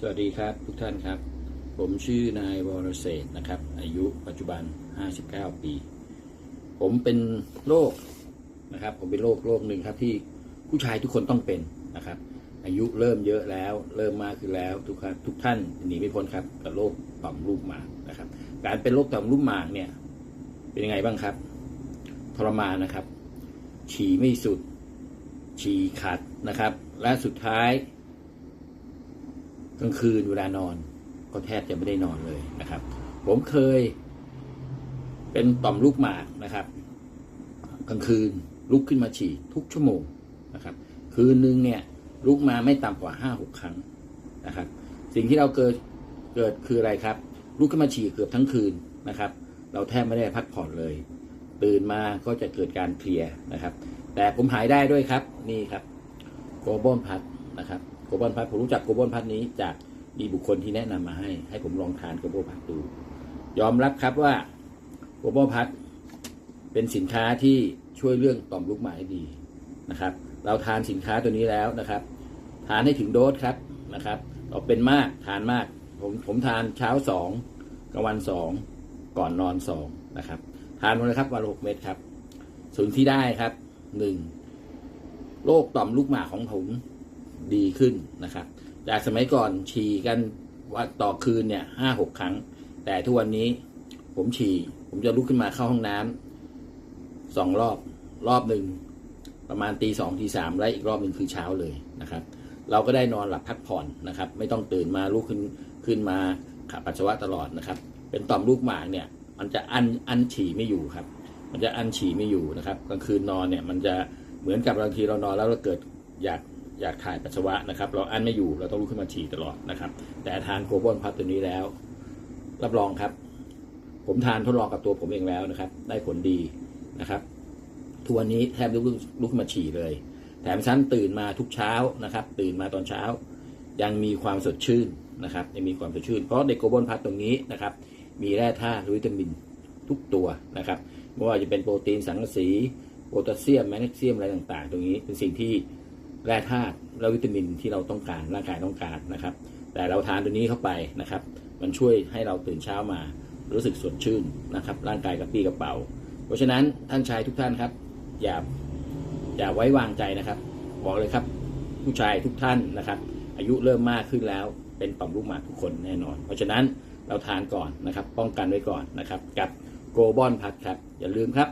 สวัสดีครับทุกท่านครับ ผมชื่อนายวรเศษนะครับ อายุปัจจุบัน 59 ปี ผมเป็นโรคนะครับ ผมเป็นโรคโรคหนึ่งครับที่ผู้ชายทุกคนต้องเป็นนะครับ อายุเริ่มเยอะแล้ว เริ่มมากขึ้นแล้วทุกท่านทุกท่านหนีไม่พ้นครับกับโรคต่อมลูกหมากนะครับ การเป็นโรคต่อมลูกหมากเนี่ยเป็นยังไงบ้างครับทรมานนะครับ ฉี่ไม่สุดฉี่ขัดนะครับ และสุดท้าย กลางคืนเวลานอน ก็แทบจะไม่ได้นอนเลยนะครับ ผมเคย เป็นต่อมลูกหมากนะครับ กลางคืนลุกขึ้นมาฉี่ทุกชั่วโมงนะครับ คืนนึงเนี่ยลุกมาไม่ต่ำกว่าห้าหกครั้งนะครับ สิ่งที่เราเกิดเกิดคืออะไรครับ ลุกขึ้นมาฉี่เกือบทั้งคืนนะครับ เราแทบไม่ได้พักผ่อนเลย ตื่นมาก็จะเกิดการเพลียนะครับ แต่ผมหายได้ด้วยครับนี่ครับโกลบอลพัทนะครับ โกบอลพัทผมรู้จักโกบอลพัทนี้จากมีบุคคลที่แนะนำมาให้ ให้ผมลองทานโกบอลพัทดู ยอมรับครับว่าโกบอลพัทเป็นสินค้าที่ช่วยเรื่องต่อมลูกหมากดีนะครับ เราทานสินค้าตัวนี้แล้วนะครับ ทานให้ถึงโดสครับนะครับเราเป็นมากทานมาก ผมผมทานเช้าสองกลางวันสองก่อนนอนสองนะครับ ทานวันละครับวันหกเม็ดครับส่วนที่ได้ครับหนึ่งโรคต่อมลูกหมากของผม ดีขึ้นนะครับจากสมัยก่อนฉี่กันว่าต่อคืนเนี่ยห้าหกครั้ง แต่ทุกวันนี้ผมฉี่ ผมจะลุกขึ้นมาเข้าห้องน้ำสองรอบรอบหนึ่งประมาณตีสองตีสามและอีกรอบหนึ่งคือเช้าเลยนะครับ เราก็ได้นอนหลับพักผ่อนนะครับ ไม่ต้องตื่นมาลุกขึ้นขึ้นมาขับปัสสาวะตลอดนะครับ เป็นต่อมลูกหมากเนี่ยมันจะอันอันฉี่ไม่อยู่ครับ มันจะอันฉี่ไม่อยู่นะครับกลางคืนนอนเนี่ยมันจะเหมือนกับบางทีเรานอนแล้วเราเกิดอยาก อยากถ่ายปัสสาวะนะครับ เราอันไม่อยู่เราต้องลุกขึ้นมาฉี่ตลอดนะครับ แต่ทานโกลบอลพัทตัวนี้แล้ว รับรองครับ ผมทานทดลองกับตัวผมเองแล้วนะครับ ได้ผลดีนะครับทุกวันนี้แทบลุกลุกขึ้นมาฉี่เลย แถมชั้นตื่นมาทุกเช้านะครับ ตื่นมาตอนเช้า ยังมีความสดชื่นนะครับยังมีความสดชื่น เพราะในโกลบอลพัทตรงนี้นะครับ มีแร่ธาตุวิตามินทุกตัวนะครับไม่ว่าจะเป็นโปรตีนสังกะสีโพแทสเซียมแมกนีเซียมอะไรต่าง ๆ ตรงนี้เป็นสิ่งที่ แร่ธาตุและวิตามินที่เราต้องการร่างกายต้องการนะครับ แต่เราทานตัวนี้เข้าไปนะครับ มันช่วยให้เราตื่นเช้ามา รู้สึกสดชื่นนะครับ ร่างกายกระปรี้กระเป๋า เพราะฉะนั้นท่านชายทุกท่านครับ อย่าอย่าไว้วางใจนะครับ บอกเลยครับ ผู้ชายทุกท่านนะครับ อายุเริ่มมากขึ้นแล้วเป็นต่อมลูกหมากทุกคนแน่นอน เพราะฉะนั้นเราทานก่อนนะครับ ป้องกันไว้ก่อนนะครับ กับโกลบอลพัดครับ อย่าลืมครับ